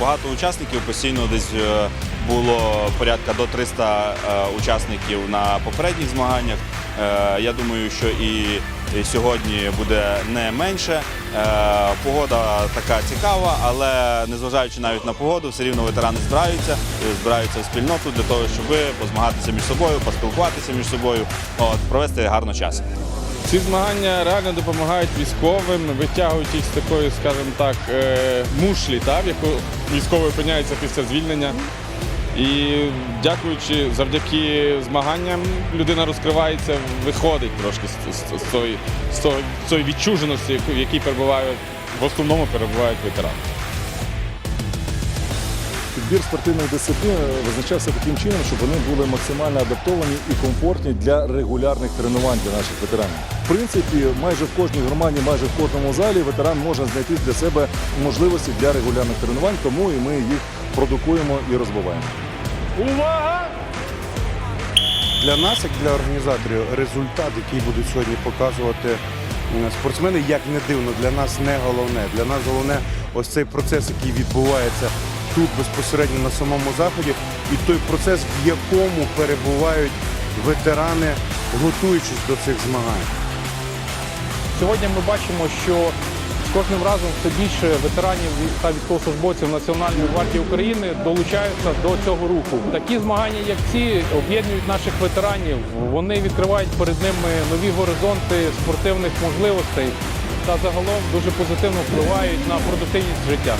Багато учасників постійно десь е, було порядка до 300 е, учасників на попередніх змаганнях. Е, Я думаю, що і сьогодні буде не менше. Е, Погода така цікава, але незважаючи навіть на погоду, все рівно ветерани збираються, е, збираються в спільноту для того, щоб позмагатися між собою, поспілкуватися між собою, от, провести гарно час. Ці змагання реально допомагають військовим, витягують їх з такої, скажімо так, мушлі, та, в яку військовий опиняється після звільнення. І дякуючи завдяки змаганням, людина розкривається, виходить трошки з, з, з, цієї, з, того- з цієї відчуженості, в якій перебувають, в основному перебувають ветерани. Підбір спортивних дисциплін визначався таким чином, щоб вони були максимально адаптовані і комфортні для регулярних тренувань для наших ветеранів. В принципі, майже в кожній громаді, майже в кожному залі ветеран може знайти для себе можливості для регулярних тренувань, тому і ми їх продукуємо і розвиваємо. Для нас, як для організаторів, результат, який будуть сьогодні показувати спортсмени, як не дивно, для нас не головне. Для нас головне ось цей процес, який відбувається тут безпосередньо на самому заході, і той процес, в якому перебувають ветерани, готуючись до цих змагань. Сьогодні ми бачимо, що кожним разом все більше ветеранів та військовослужбовців Національної гвардії України долучаються до цього руху. Такі змагання, як ці, об'єднують наших ветеранів. Вони відкривають перед ними нові горизонти спортивних можливостей та загалом дуже позитивно впливають на продуктивність життя.